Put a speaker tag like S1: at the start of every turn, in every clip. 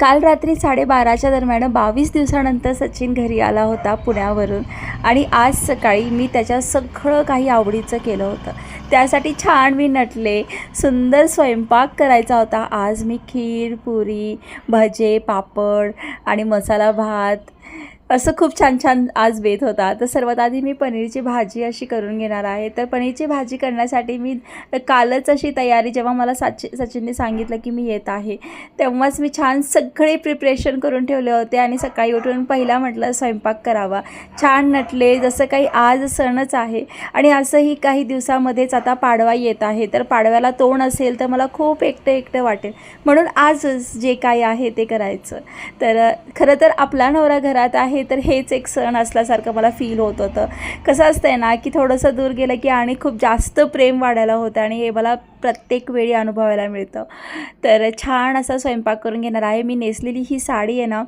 S1: काल रात्री साडेबाराच्या दरम्यान बावीस दिवसानंतर सचिन घरी आला होता पुण्यावरून. आणि आज सकाळी मी त्याच्या सगळं काही आवडीचं केलं होतं. त्यासाठी छान मी नटले सुंदर स्वयंपाक करायचा होता. आज मी खीर पुरी भजे पापड आणि मसाला भात असं खूप छान छान आज बेत होता. तर सर्वात आधी मी पनीरची भाजी अशी करून घेणार आहे. तर पनीरची भाजी करण्यासाठी मी कालच अशी तयारी जेव्हा मला सचि सचिनने सांगितलं की मी येत आहे तेव्हाच मी छान सगळे प्रिपरेशन करून ठेवले होते आणि सकाळी उठून पहिला म्हटलं स्वयंपाक करावा. छान नटले जसं काही आज सणच आहे आणि असंही काही दिवसामध्येच आता पाडवा येत आहे. तर पाडव्याला तोंड असेल तर मला खूप एकटं एकटं वाटेल. म्हणून आजच जे काही आहे ते करायचं. तर खरं तर आपला नवरा घरात आहे तर हेच एक सण असल्यासारखं मला फील होत होतं. कसं असतंय ना की थोडंसं दूर गेलं की आणि खूप जास्त प्रेम वाढायला होतं आणि हे मला प्रत्येक वेळी अनुभवायला मिळतं. तर छान असा स्वयंपाक करून घेणार आहे. मी नेसलेली ही साडी आहे ना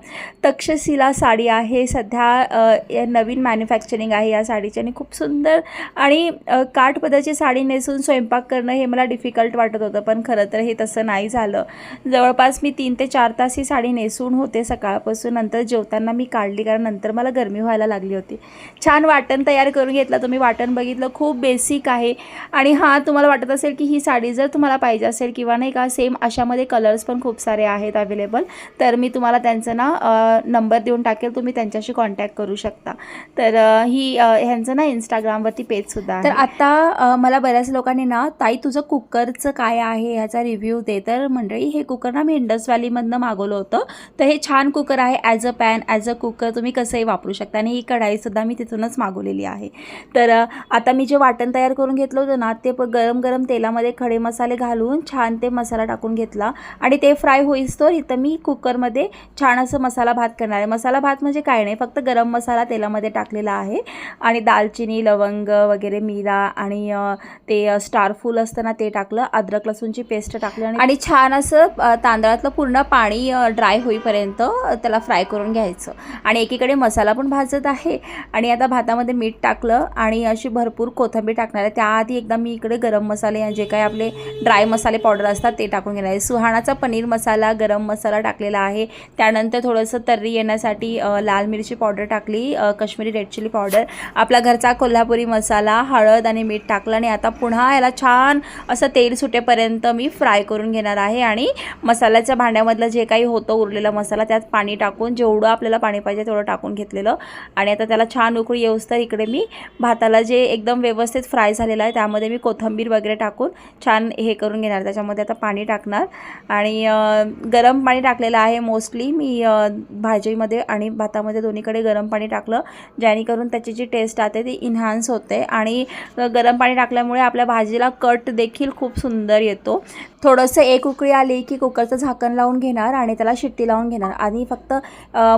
S1: तक्षशिला साडी आहे. सध्या या नवीन मॅन्युफॅक्चरिंग आहे या साडीची आणि खूप सुंदर आणि काठपदाची साडी नेसून स्वयंपाक करणं हे मला डिफिकल्ट वाटत होतं पण खरं तर हे तसं नाही झालं. जवळपास मी तीन ते चार तास ही साडी नेसून होते सकाळपासून. नंतर जेवताना मी काढली कारण नंतर मला गरमी व्हायला लागली होती. छान वाटण तयार करून घेतलं तुम्ही. वाटण बघितलं खूप बेसिक आहे. आणि हां तुम्हाला वाटत असेल की ही साडी जर तुम्हाला पाहिजे असेल किंवा नाही का सेम अशामध्ये कलर्स पण खूप सारे आहेत अवेलेबल तर मी तुम्हाला त्यांचं ना नंबर देऊन टाकेल तुम्ही त्यांच्याशी कॉन्टॅक्ट करू शकता. तर ही ह्यांचं ना इंस्टाग्रामवरती पेजसुद्धा तर आता मला बऱ्याच लोकांनी ना ताई तुझं कुकरचं काय आहे ह्याचा रिव्ह्यू दे. तर मंडळी हे कुकर ना मी इंडस व्हॅलीमधनं मागवलं होतं. तर हे छान कुकर आहे as a pan as a cooker तुम्ही कसंही वापरू शकता. आणि ही कढाईसुद्धा मी तिथूनच मागवलेली आहे. तर आता मी जे वाटण तयार करून घेतलं होतं ना ते गरम गरम तेलामध्ये खडे मसाले घालून छान ते मसाला टाकून घेतला. आणि ते फ्राय होईस्तोवर इथं मी कुकरमध्ये छान असं मसाला भात करणार आहे. मसाला भात म्हणजे काय नाही फक्त गरम मसाला तेलामध्ये टाकलेला आहे. आणि दालचिनी लवंग वगैरे मिरा आणि ते स्टारफूल असताना असतं ना ते टाकलं. अद्रक लसूणची पेस्ट टाकली आणि छान असं तांदळातलं पूर्ण पाणी ड्राय होईपर्यंत त्याला फ्राय करून घ्यायचं. आणि एकीकडे मसाला पण भाजत आहे. आणि आता भातामध्ये मीठ टाकलं आणि अशी भरपूर कोथंबीर टाकणार आहे. त्याआधी एकदा मी इकडे गरम मसाले जे काही आपले ड्राय मसाले पावडर असतात ते टाकून घेणार आहे. सुहाणाचा पनीर मसाला गरम मसाला टाकलेला आहे. त्यानंतर थोडंसं तर्री येण्यासाठी लाल मिरची पावडर टाकली कश्मीरी रेड चिली पावडर आपला घरचा कोल्हापुरी मसाला हळद आणि मीठ टाकलं आणि आता पुन्हा याला छान असं तेल सुटेपर्यंत मी फ्राय करून घेणार आहे आणि मसाल्याच्या भांड्यामधलं जे काही होतं उरलेला मसाला त्यात पाणी टाकून जेवढं आपल्याला पाणी पाहिजे तेवढं टाकून घेतलेलं. आणि आता त्याला छान उकळी येऊस तर इकडे मी भाताला जे एकदम व्यवस्थित फ्राय झालेलं आहे त्यामध्ये मी कोथिंबीर वगैरे टाकून छान हे करून घेणार. त्याच्यामध्ये आता पाणी टाकणार. आणि गरम पाणी टाकलेलं आहे मोस्टली. मी भाजीमध्ये आणि भातामध्ये दोन्हीकडे गरम पाणी टाकलं जेणेकरून त्याची जी टेस्ट आते ती इन्हान्स होते. आणि गरम पाणी टाकल्यामुळे आपल्या भाजीला कट देखील खूप सुंदर येतो. थोडंसं एक उकळी आली की कुकरचं झाकण लावून घेणार आणि त्याला शिट्टी लावून घेणार. आणि फक्त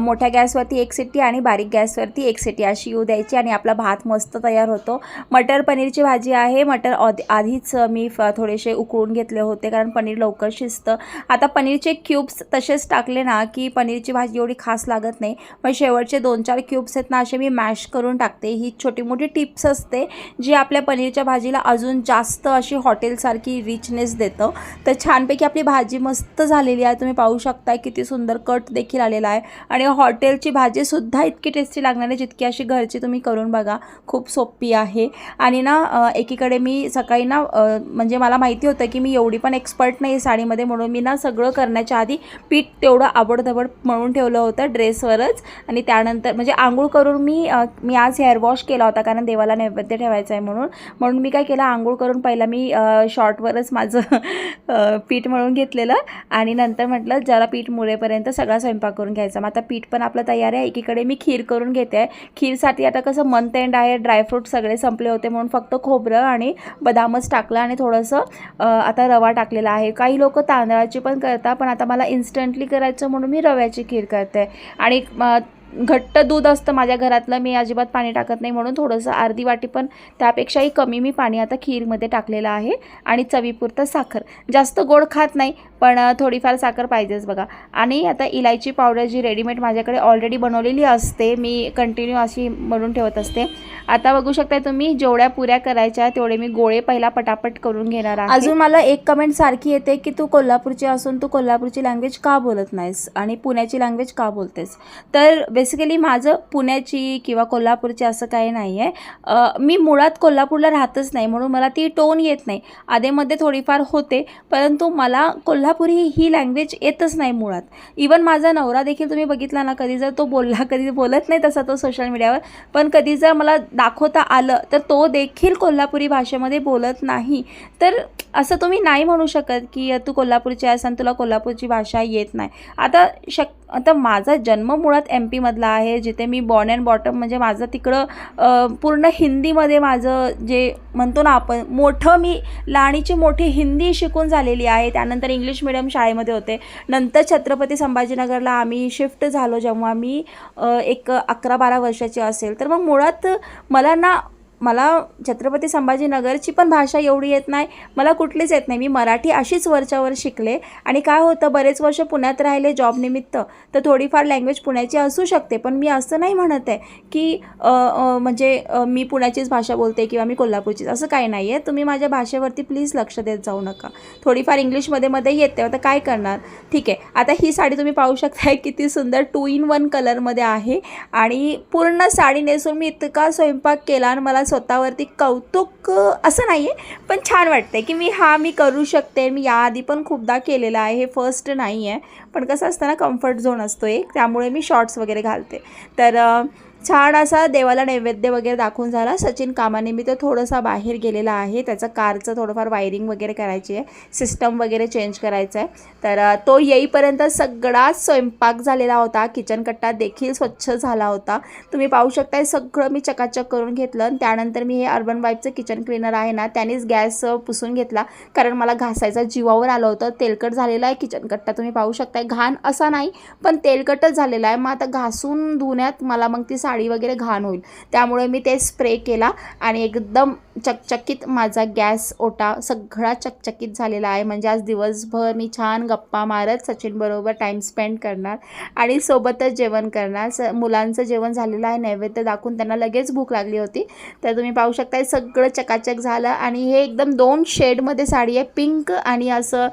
S1: मोठ्या गॅसवरती एक सिट्टी आणि बारीक गॅसवरती एक सिट्टी अशी येऊ द्यायची आणि आपला भात मस्त तयार होतो. मटर पनीरची भाजी आहे. मटर आधीच मी थोडेसे उकळून घेतले होते कारण पनीर लवकर शिजतं. आता पनीरचे क्यूब्स तसेच टाकले ना की पनीरची भाजी एवढी खास लागत नाही. मग शेवटचे दोन चार क्यूब्स आहेत ना असे मी मॅश करून टाकते. ही छोटी मोठी टिप्स असते जी आपल्या पनीरच्या भाजीला अजून जास्त अशी हॉटेलसारखी रिचनेस देतं. तर छानपैकी आपली भाजी मस्त झालेली आहे. तुम्ही पाहू शकता किती सुंदर कट देखील आलेला आहे. आणि हॉटेलची भाजीसुद्धा इतकी टेस्टी लागणार आहे जितकी अशी घरची तुम्ही करून बघा. खूप सोपी आहे. आणि ना एकीकडे मी सकाळी ना म्हणजे मला मला माहिती होतं की मी एवढी पण एक्सपर्ट नाही आहे साडीमध्ये म्हणून मी ना सगळं करण्याच्या आधी पीठ तेवढं आवडधबड म्हणून ठेवलं होतं ड्रेसवरच. आणि त्यानंतर म्हणजे आंघोळ करून मी मी आज हेअर वॉश केला होता कारण देवाला नैवेद्य ठेवायचं आहे म्हणून. म्हणून मी काय केलं आंघोळ करून पहिला मी शॉर्टवरच माझं पीठ मळून घेतलेलं. आणि नंतर म्हटलं जरा पीठ मुळेपर्यंत सगळा स्वयंपाक करून घ्यायचा. मग आता पीठ पण आपलं तयार आहे. एकीकडे मी खीर करून घेते. आहे खीरसाठी आता कसं मंथ एंड आहे ड्रायफ्रूट सगळे संपले होते म्हणून फक्त खोबरं आणि बदामच टाकलं आणि थोडंसं आता रवा टाकलेला आहे. काही लोक तांदळाची पण करतात पण आता मला इन्स्टंटली करायचं म्हणून मी रव्याची खीर करते. आणि घट्ट दूध असतं माझ्या घरातलं मी अजिबात पाणी टाकत नाही म्हणून थोडंसं अर्धी वाटी पण त्यापेक्षाही कमी मी पाणी आता खीरमध्ये टाकलेलं आहे. आणि चवीपुरतं साखर. जास्त गोड खात नाही पण थोडीफार साखर पाहिजेच बघा. आणि आता इलायची पावडर जी रेडीमेड माझ्याकडे ऑलरेडी बनवलेली असते मी कंटिन्यू अशी बनवून ठेवत असते. आता बघू शकता तुम्ही जेवढ्या पुऱ्या करायच्या तेवढे मी गोळे पहिला पटापट करून घेणार आहे. अजून मला एक कमेंट सारखी येते की तू कोल्हापूरची असून तू कोल्हापूरची लँग्वेज का बोलत नाहीस? आणि पुण्याची लँग्वेज का बोलतेस? तर बेसिकली माझं पुण्याची किंवा कोल्हापूरची असं काही नाही आहे मी मुळात कोल्हापूरला राहतच नाही म्हणून मला ती टोन येत नाही. आधेमध्ये थोडीफार होते परंतु मला कोल्हा कोल्हापुरी ही लँग्वेज येतच नाही मुळात. इवन माझा नवरा देखील तुम्ही बघितला ना कधी जर तो बोलला कधी बोलत नाही तसा तो सोशल मीडियावर पण कधी जर मला दाखवता आलं तर तो देखील कोल्हापुरी भाषेमध्ये बोलत नाही. तर असं तुम्ही नाही म्हणू शकत की तू कोल्हापूरची आहेस आणि तुला कोल्हापूरची भाषा येत नाही. आता शक आता माझा जन्म मुळात एम पीमधला आहे जिथे मी बॉर्न अँड बॉटम म्हणजे माझं तिकडं पूर्ण हिंदीमध्ये माझं जे म्हणतो ना आपण मोठं मी लाणीची मोठी हिंदी शिकून झालेली आहे. त्यानंतर इंग्लिश मिडियम शाळेमध्ये होते. नंतर छत्रपती संभाजीनगरला आम्ही शिफ्ट झालो जेव्हा मी एक अकरा बारा वर्षाची असेल. तर मग मुळात मला ना मला छत्रपती संभाजीनगरची पण भाषा एवढी येत नाही मला कुठलीच येत नाही. मी मराठी अशीच वरच्यावर शिकले आणि काय होतं बरेच वर्ष पुण्यात राहिले जॉबनिमित्त तर थोडीफार लँग्वेज पुण्याची असू शकते पण मी असं नाही म्हणत आहे की म्हणजे मी पुण्याचीच भाषा बोलते किंवा मी कोल्हापूरचीच असं काही नाही आहे तुम्ही माझ्या भाषेवरती प्लीज लक्ष देत जाऊ नका. थोडीफार इंग्लिशमध्ये मध्ये येते आता काय करणार? ठीक आहे आता ही साडी तुम्ही पाहू शकताय किती सुंदर टू इन वन कलरमध्ये आहे आणि पूर्ण साडी नेसून मी इतका स्वयंपाक केला आणि मला स्वतःवरती कौतुक असं नाही आहे पण छान वाटते की मी हा मी करू शकते. मी याआधी पण खूपदा केलेलं आहे. हे फर्स्ट नाही आहे पण कसं असतं ना कम्फर्ट झोन असतो एक. त्यामुळे मी शॉर्ट्स वगैरे घालते. तर छान असा देवाला नैवेद्य वगैरे दाखवून झाला. सचिन कामानिमित्त थोडंसा बाहेर गेलेला आहे. त्याचं कारचं थोडंफार वायरिंग वगैरे करायची आहे. सिस्टम वगैरे चेंज करायचं आहे. तर तो येईपर्यंत सगळाच स्वयंपाक झालेला होता. किचन कट्टा देखील स्वच्छ झाला होता. तुम्ही पाहू शकताय सगळं मी चकाचक करून घेतलं. आणि त्यानंतर मी हे अर्बन वाईपचं किचन क्लीनर आहे ना त्यानेच गॅस पुसून घेतला. कारण मला घासायचा जीवावर आलं होतं. तेलकट झालेलं आहे. किचन कट्टा तुम्ही पाहू शकताय. घाण असा नाही पण तेलकटच झालेला आहे. मग आता घासून धुण्यात मला मग ती साडी वगैरे घाण होईल. त्यामुळे मी ते स्प्रे केला आणि एकदम चकचकीत माझा गॅस ओटा सगळा चकचकीत झालेला आहे. म्हणजे आज दिवसभर मी छान गप्पा मारत सचिनबरोबर टाईम स्पेंड करणार आणि सोबतच जेवण करणार. स मुलांचं जेवण झालेलं आहे. नैवेद्य दाखवून त्यांना लगेच भूक लागली होती. तर तुम्ही पाहू शकता सगळं चकाचक झालं आणि हे एकदम दोन शेडमध्ये साडी आहे. पिंक आणि असं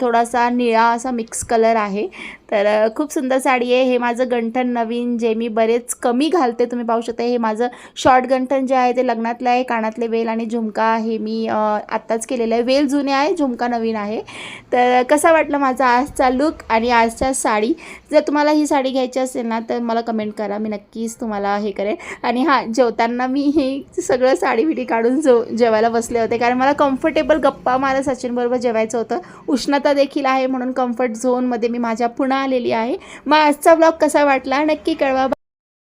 S1: थोडासा निळा असा मिक्स कलर आहे. तर खूप सुंदर साडी आहे. हे माझं गंठन नवीन जे मी बरेच कमी घालते तुम्ही पाहू शकता. हे माझं शॉर्ट गंठन जे आहे ते लग्नातलं आहे. कानातले वेल आणि झुमका हे मी आत्ताच केलेलं आहे. वेल जुने आहे झुमका नवीन आहे. तर कसा वाटला माझा आजचा लुक आणि आजच्या साडी? जर तुम्हाला ही साडी घ्यायची असेल ना तर मला कमेंट करा. मी नक्कीच तुम्हाला हे करेन. आणि हां जेवताना मी हे सगळं साडी बिडी काढून जो जेवायला बसले होते. कारण मला कम्फर्टेबल गप्पा मला सचिनबरोबर जेवायचं होतं. उष्णता देखील आहे म्हणून कम्फर्ट झोनमध्ये मी माझ्या पुन्हा आलेली आहे. मग आजचा ब्लॉग कसा वाटला? नक्की कळवा.